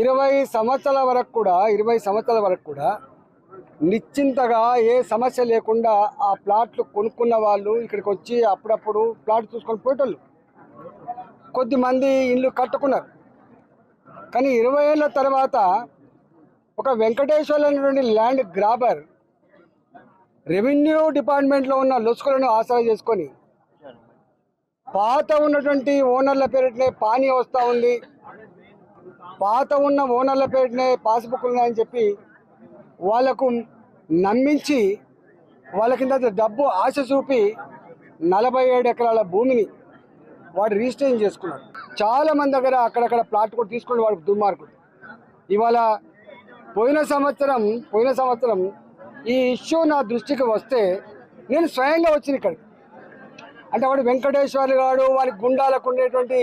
ఇరవై సంవత్సరాల వరకు కూడా ఇరవై సంవత్సరాల వరకు కూడా నిశ్చింతగా ఏ సమస్య లేకుండా ఆ ప్లాట్లు కొనుక్కున్న వాళ్ళు ఇక్కడికి వచ్చి అప్పుడప్పుడు ప్లాట్ చూసుకొని పోయేటోళ్ళు. కొద్దిమంది ఇల్లు కట్టుకున్నారు. కానీ ఇరవై ఏళ్ళ తర్వాత ఒక వెంకటేశ్వర అనేటువంటి ల్యాండ్ గ్రాబర్ రెవెన్యూ డిపార్ట్మెంట్లో ఉన్న లొసుకులను ఆసరా చేసుకొని పాత ఉన్నటువంటి ఓనర్ల పేరిటనే పానీ వస్తూ ఉంది. పాత ఉన్న ఓనర్ల పేరునే పాస్బుక్లు ఉన్నాయని చెప్పి వాళ్ళకు నమ్మించి వాళ్ళ కింద డబ్బు ఆశ చూపి నలభై ఏడు ఎకరాల భూమిని వాడు రిజిస్ట్రేషన్ చేసుకున్నాడు. చాలా మంది దగ్గర అక్కడక్కడ ప్లాట్ కూడా తీసుకుని వాడు దుర్మార్గుడు. ఇవాళ పోయిన సంవత్సరం పోయిన సంవత్సరం ఈ ఇష్యూ నా దృష్టికి వస్తే నేను స్వయంగా వచ్చిన ఇక్కడికి. అంటే వాడు వెంకటేశ్వర్లు గాడు వాడి గుండాలకు ఉండేటువంటి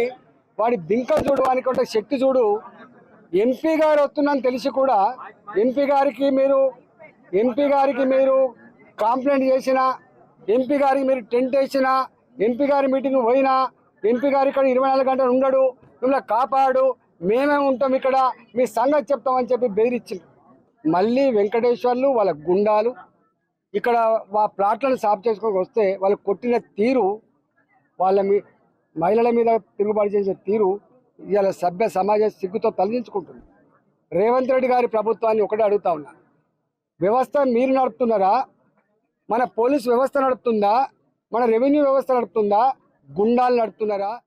వాడి బింక చూడు వానికి శక్తి చూడు ఎంపీ గారు వస్తుందని తెలిసి కూడా ఎంపీ గారికి మీరు ఎంపీ గారికి మీరు కంప్లైంట్ చేసినా ఎంపీ గారికి మీరు టెంట్ వేసినా ఎంపీ గారి మీటింగ్ పోయినా ఎంపీ గారు ఇక్కడ ఇరవై నాలుగు గంటలు ఉండడు మిమ్మల్ని కాపాడు మేమే ఉంటాం ఇక్కడ మీ సంగతి చెప్తామని చెప్పి బెదిరించింది మళ్ళీ వెంకటేశ్వర్లు వాళ్ళ గుండాలు ఇక్కడ వా ప్లాట్లను సాఫ్ చేసుకొని వస్తే వాళ్ళు కొట్టిన తీరు వాళ్ళ మీ మహిళల మీద తిరుగుబాటు చేసే తీరు ఇవాళ సభ్య సమాజం సిగ్గుతో తలదించుకుంటుంది. రేవంత్ రెడ్డి గారి ప్రభుత్వాన్ని ఒకటే అడుగుతా ఉన్నా. వ్యవస్థ మీరు నడుపుతున్నారా? మన పోలీస్ వ్యవస్థ నడుపుతుందా? మన రెవెన్యూ వ్యవస్థ నడుపుతుందా? గుండాలు నడుపుతున్నారా?